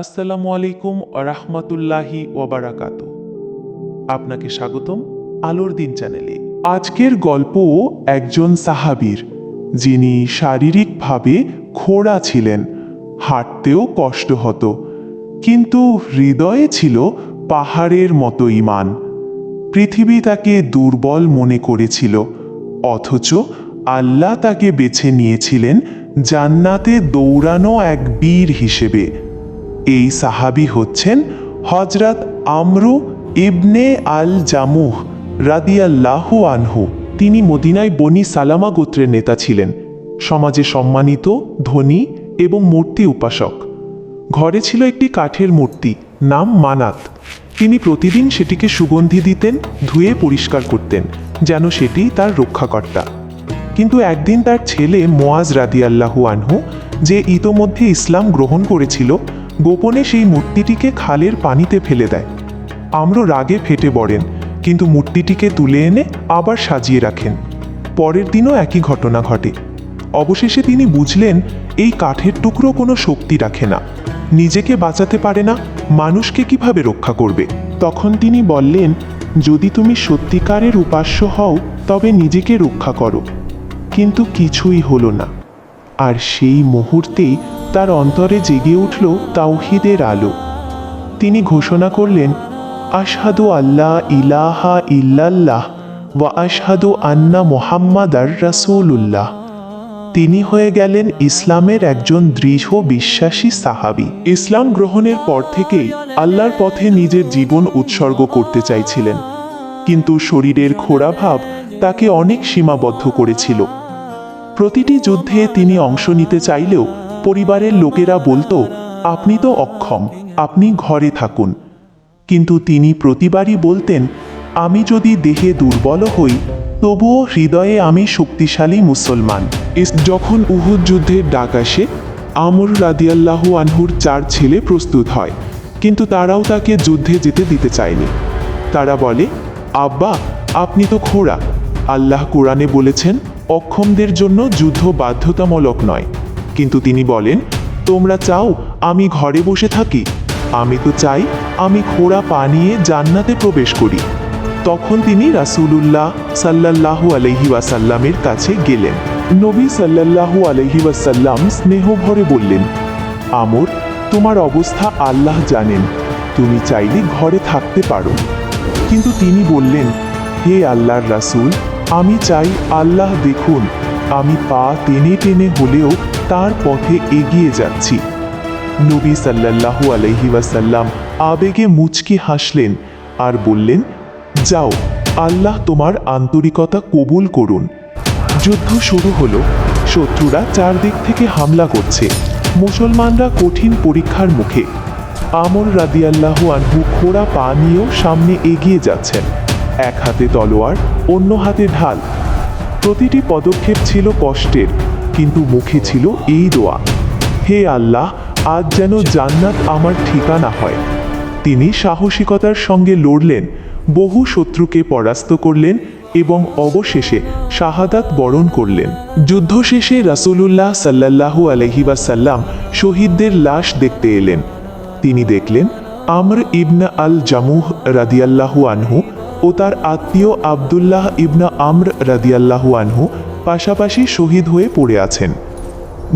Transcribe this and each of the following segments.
আসসালামু আলাইকুম রাহমাতুল্লাহি ওবারাকাত আপনাকে স্বাগতম আলোর দিন চ্যানেলে। আজকের গল্প একজন সাহাবীর, যিনি শারীরিকভাবে খোড়া ছিলেন, হাঁটতেও কষ্ট হতো, কিন্তু হৃদয়ে ছিল পাহাড়ের মতো ইমান পৃথিবী তাকে দুর্বল মনে করেছিল, অথচ আল্লাহ তাকে বেছে নিয়েছিলেন জান্নাতে দৌড়ানো এক বীর হিসেবে। এই সাহাবি হচ্ছেন হজরত আমরু ইবনে আল জামুহ রাদিয়াল্লাহু আনহু। তিনি মদিনায় বনি সালামা গোত্রের নেতা ছিলেন। সমাজে সম্মানিত, ধনী এবং মূর্তি উপাসক। ঘরে ছিল একটি কাঠের মূর্তি, নাম মানাত। তিনি প্রতিদিন সেটিকে সুগন্ধি দিতেন, ধুয়ে পরিষ্কার করতেন, যেন সেটি তার রক্ষাকর্তা। কিন্তু একদিন তার ছেলে মোয়াজ রাদিয়াল্লাহু আনহু, যে ইতোমধ্যে ইসলাম গ্রহণ করেছিল গোপনে সেই মূর্তিটিকে খালের পানিতে ফেলে দেয়। আমরা রাগে ফেটে পড়েন, কিন্তু মূর্তিটিকে তুলে এনে আবার সাজিয়ে রাখেন। পরের দিনও একই ঘটনা ঘটে। অবশেষে তিনি বুঝলেন, এই কাঠের টুকরো কোনো শক্তি রাখে না। নিজেকে বাঁচাতে পারে না, মানুষকে কীভাবে রক্ষা করবে? তখন তিনি বললেন, যদি তুমি সত্যিকারের উপাস্য হও, তবে নিজেকে রক্ষা করো। কিন্তু কিছুই হলো না। আর সেই মুহূর্তেই তার অন্তরে জেগে উঠল তাওহিদের আলো। তিনি ঘোষণা করলেন, আশহাদু আল্লাহ ইলাহা ইল্লাল্লাহ ওয়া আশহাদু আন্না মোহাম্মাদার রাসূলুল্লাহ। তিনি হয়ে গেলেন ইসলামের একজন দৃঢ় বিশ্বাসী সাহাবি। ইসলাম গ্রহণের পর থেকেই আল্লাহর পথে নিজের জীবন উৎসর্গ করতে চাইছিলেন। কিন্তু শরীরের খোড়াভাব তাকে অনেক সীমাবদ্ধ করেছিল। প্রতিটি যুদ্ধে তিনি অংশ নিতে চাইলেও পরিবারের লোকেরা বলতো, আপনি তো অক্ষম, আপনি ঘরে থাকুন। কিন্তু তিনি প্রতিবারই বলতেন, আমি যদি দেহে দুর্বল হই, তবুও হৃদয়ে আমি শক্তিশালী মুসলমান। যখন উহুদ যুদ্ধের ডাক আসে, আমর রাদিয়াল্লাহু আনহুর চার ছেলে প্রস্তুত হয়, কিন্তু তারাও তাকে যুদ্ধে যেতে দিতে চায়নি। তারা বলে, আব্বা, আপনি তো খোড়া আল্লাহ কোরআনে বলেছেন অক্ষমদের জন্য যুদ্ধ বাধ্যতামূলক নয়। কিন্তু তিনি বলেন, তোমরা চাও আমি ঘরে বসে থাকি। আমি তো চাই আমি খোড়া পা নিয়ে জান্নাতে প্রবেশ করি। তখন তিনি রাসূলুল্লাহ সাল্লাল্লাহু আলহি ওয়াসাল্লামের কাছে গেলেন। নবী সাল্লাল্লাহু আলহি ওয়াসাল্লাম স্নেহ ভরে বললেন, আমর, তোমার অবস্থা আল্লাহ জানেন। তুমি চাইলে ঘরে থাকতে পারো। কিন্তু তিনি বললেন, হে আল্লাহর রাসূল আমি চাই আল্লাহ দেখুন। আমি পা টেনে টেনে হলেও তার পথে এগিয়ে যাচ্ছি। নবী সাল্লাল্লাহু আলহি ওয়াসাল্লাম আবেগে মুচকি হাসলেন আর বললেন, যাও, আল্লাহ তোমার আন্তরিকতা কবুল করুন। যুদ্ধ শুরু হলো। শত্রুরা চারদিক থেকে হামলা করছে। মুসলমানরা কঠিন পরীক্ষার মুখে। আমর রাদিয়াল্লাহু আনহু খোড়া পা নিয়েও সামনে এগিয়ে যাচ্ছেন। এক হাতে তলোয়ার, অন্য হাতে ঢাল। প্রতিটি পদক্ষেপ ছিল কষ্টের, কিন্তু মুখে ছিল এই দোয়া। হে আল্লাহ, আজ যেন জান্নাত আমার ঠিকানা হয়। তিনি সাহসিকতার সঙ্গে লড়লেন, বহু শত্রুকে পরাস্ত করলেন এবং অবশেষে শাহাদাত বরণ করলেন। যুদ্ধ শেষে রাসূলুল্লাহ সাল্লাল্লাহু আলহি ওয়াসাল্লাম শহীদদের লাশ দেখতে এলেন। তিনি দেখলেন আমর ইবনা আল জামুহ রাদিয়াল্লাহু আনহু ও তার আত্মীয় আবদুল্লাহ ইবনা আমর রাদিয়াল্লাহু আনহু পাশাপাশি শহীদ হয়ে পড়ে আছেন।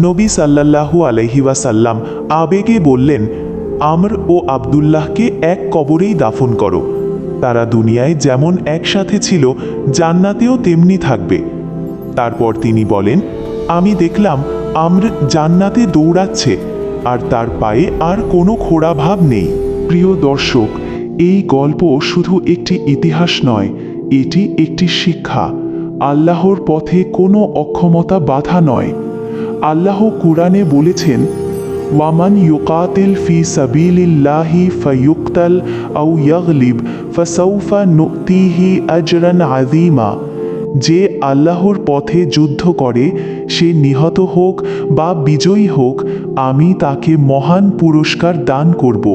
নবী সাল্লাল্লাহু আলহি ওয়াসাল্লাম আবেগে বললেন, আমর ও আবদুল্লাহকে এক কবরেই দাফন করো। তারা দুনিয়ায় যেমন একসাথে ছিল, জান্নাতেও তেমনি থাকবে। তারপর তিনি বলেন, আমি দেখলাম আমর জান্নাতে দৌড়াচ্ছে, আর তার পায়ে আর কোনো খোড়া ভাব নেই। প্রিয় দর্শক এই গল্প শুধু একটি ইতিহাস নয়, এটি একটি শিক্ষা। আল্লাহর পথে কোনো অক্ষমতা বাধা নয়। আল্লাহ কুরআনে বলেছেন, ওয়ামান ইউকাতিল ফি সাবিলিল্লাহি ফায়ুক্তাল আউ ইয়াগলিব, ফাসাউফা নুতিহি আজরান আযীমা। যে আল্লাহর পথে যুদ্ধ করে, সে নিহত হোক বা বিজয়ী হোক, আমি তাকে মহান পুরস্কার দান করব।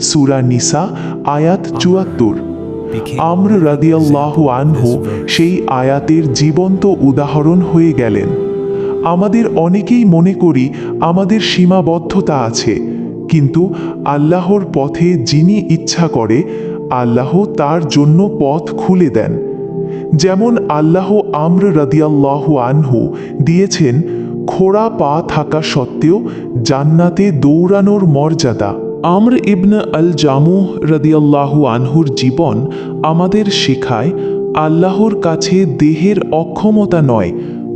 সূরা নিসা আয়াত চুয়াত্তর। আমর রাদিয়াল্লাহু আনহু সেই আয়াতের জীবন্ত উদাহরণ হয়ে গেলেন। আমাদের অনেকেই মনে করি আমাদের সীমাবদ্ধতা আছে কিন্তু আল্লাহর পথে যিনি ইচ্ছা করে আল্লাহ তার জন্য পথ খুলে দেন। যেমন আল্লাহ আম্র রাদিয়াল্লাহু আনহু দিয়েছেন খোড়া পা থাকা সত্ত্বেও জান্নাতে দৌড়ানোর মর্যাদা। আমর ইবন আল জামুহ রদিয়াল্লাহু আনহুর জীবন আমাদের শেখায়, আল্লাহর কাছে দেহের অক্ষমতা নয়,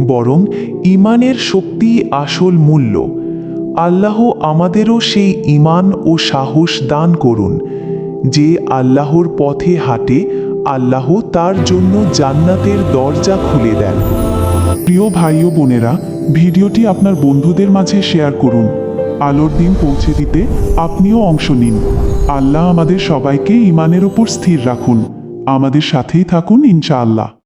বরং ইমানের শক্তি আসল মূল্য। আল্লাহ আমাদেরও সেই ইমান ও সাহস দান করুন। যে আল্লাহর পথে হাঁটে, আল্লাহ তার জন্য জান্নাতের দরজা খুলে দেন। প্রিয় ভাই ও বোনেরা, ভিডিওটি আপনার বন্ধুদের মাঝে শেয়ার করুন। আলোর দিন পৌঁছে দিতে আপনিও অংশ নিন। আল্লাহ আমাদের সবাইকে ইমানের ওপর স্থির রাখুন। আমাদের সাথেই থাকুন ইনশাআল্লাহ।